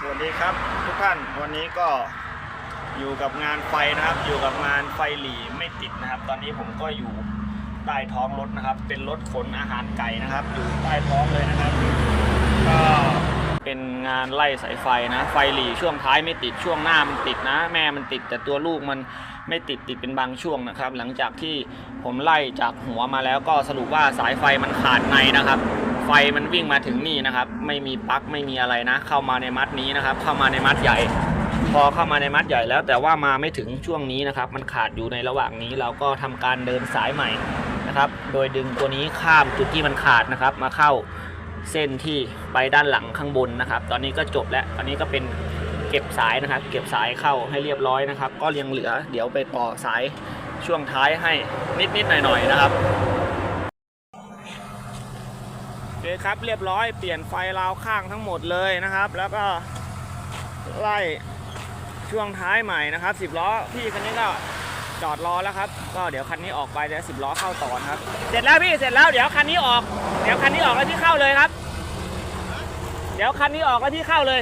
สวัสดีครับทุกท่านวันนี้ก็อยู่กับงานไฟนะครับ อยู่กับงานไฟหลีไม่ติดนะครับ ตอนนี้ผมก็อยู่ใต้ท้องรถนะครับ เป็นรถขนอาหารไก่นะครับ อยู่ใต้ท้องเลยนะครับ ก็เป็นงานไล่สายไฟนะ ไฟหลีช่วงท้ายไม่ติดช่วงหน้ามันติดนะ แม่มันติดแต่ตัวลูกมันไม่ติดติดเป็นบางช่วงนะครับ หลังจากที่ผมไล่จากหัวมาแล้วก็สรุปว่าสายไฟมันขาดในนะครับ ไฟมันวิ่งมาถึงนี่นะครับ ไม่มีปลั๊กไม่มีอะไรนะ เข้ามาในมัดนี้นะครับ เข้ามาในมัดใหญ่ พอเข้ามาในมัดใหญ่แล้ว แต่ว่ามาไม่ถึงช่วงนี้นะครับ มันขาดอยู่ในระหว่างนี้เราก็ทำการเดินสายใหม่นะครับ โดยดึงตัวนี้ข้ามจุดที่มันขาดนะครับ มาเข้าเส้นที่ไปด้านหลังข้างบนนะครับ ตอนนี้ก็จบแล้วตอนนี้ก็เป็นเก็บสายนะครับ เก็บสายเข้าให้เรียบร้อยนะครับ ก็ยังเหลือเดี๋ยวไปต่อสายช่วงท้ายให้นิดๆหน่อยๆนะครับ เคครับเรียบร้อยเปลี่ยนไฟราวข้างทั้งหมดเลยนะครับ แล้วก็ไล่ช่วงท้ายใหม่นะครับ10ล้อพี่คันนี้ก็จอดรอแล้วครับ ก็เดี๋ยวคันนี้ออกไปเดี๋ยวสิบล้อเข้าต่อนครับ เสร็จแล้วพี่เสร็จแล้วเดี๋ยวคันนี้ออก เดี๋ยวคันนี้ออกแล้วที่เข้าเลยครับ เดี๋ยวคันนี้ออกแล้วที่เข้าเลย